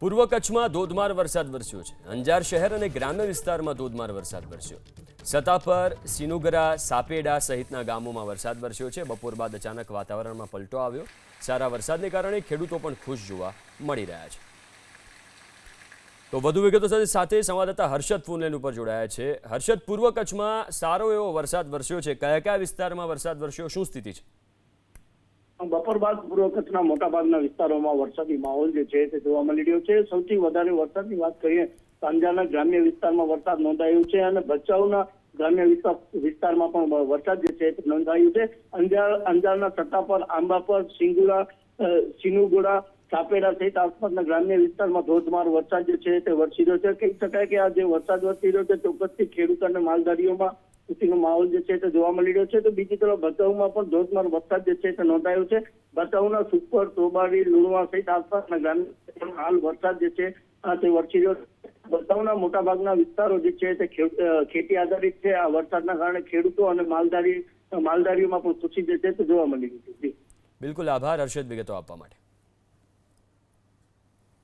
પૂર્વ કચ્છમાં ધોધમાર વરસાદ વરસ્યો છે. અંજાર શહેર અને ગ્રામ્ય વિસ્તારમાં ધોધમાર વરસાદ વરસ્યો. સતાપર સિનુગરા, સાપેડા સહિતના ગામોમાં વરસાદ વરસ્યો છે. બપોર બાદ અચાનક વાતાવરણમાં પલટો આવ્યો. સારા વરસાદને કારણે ખેડૂતો પણ ખુશ જોવા મળી રહ્યા છે. તો વધુ વિગતો સાથે સાથે સંવાદદાતા હર્ષદ ફોનલેન ઉપર જોડાયા છે. હર્ષદ, પૂર્વ કચ્છમાં સારો એવો વરસાદ વરસ્યો છે. કયા કયા વિસ્તારમાં વરસાદ વરસ્યો? શું સ્થિતિ છે? બપોર બાદ પૂર્વ કચ્છના મોટાભાગના વિસ્તારોમાં વરસાદી માહોલ જે છે તે જોવા મળી રહ્યો છે. સૌથી વધારે વરસાદની વાત કરીએ તો અંજારના ગ્રામ્ય વિસ્તારમાં વરસાદ નોંધાયો છે અને ભચાઉના ગ્રામ્ય વિસ્તાર વિસ્તારમાં પણ વરસાદ જે છે તે નોંધાયું છે. અંજાર અંજારના સત્તાપર આંબાપર સિંગુરા અ, સિનુગુડા સાપેડા સહિત આસપાસના ગ્રામ્ય વિસ્તારમાં ધોધમાર વરસાદ જે છે તે વરસી રહ્યો છે. કહી શકાય કે આ જે વરસાદ વરસી રહ્યો છે ચોક્કસથી ખેડૂત અને માલધારીઓમાં ખુશીનો માહોલ જે છે તે જોવા મળી રહ્યો છે. તો બીજી તરફ ભચાઉમાં પણ ધોધમાર વરસાદ જે છે તે નોંધાયો છે. ભચાઉના સુપર તોબારી લુણવા સહિત આસપાસના ગ્રામ્ય હાલ વરસાદ જે છે તે વરસી રહ્યો છે. ભચાઉના મોટાભાગના વિસ્તારો જે છે તે ખેતી આધારિત છે. આ વરસાદના કારણે ખેડૂતો અને માલધારી, માલધારીઓમાં પણ ખુશી જે છે તે જોવા મળી રહી છે. બિલકુલ આભાર. હર્ષદ વિગતો આપવા માટે.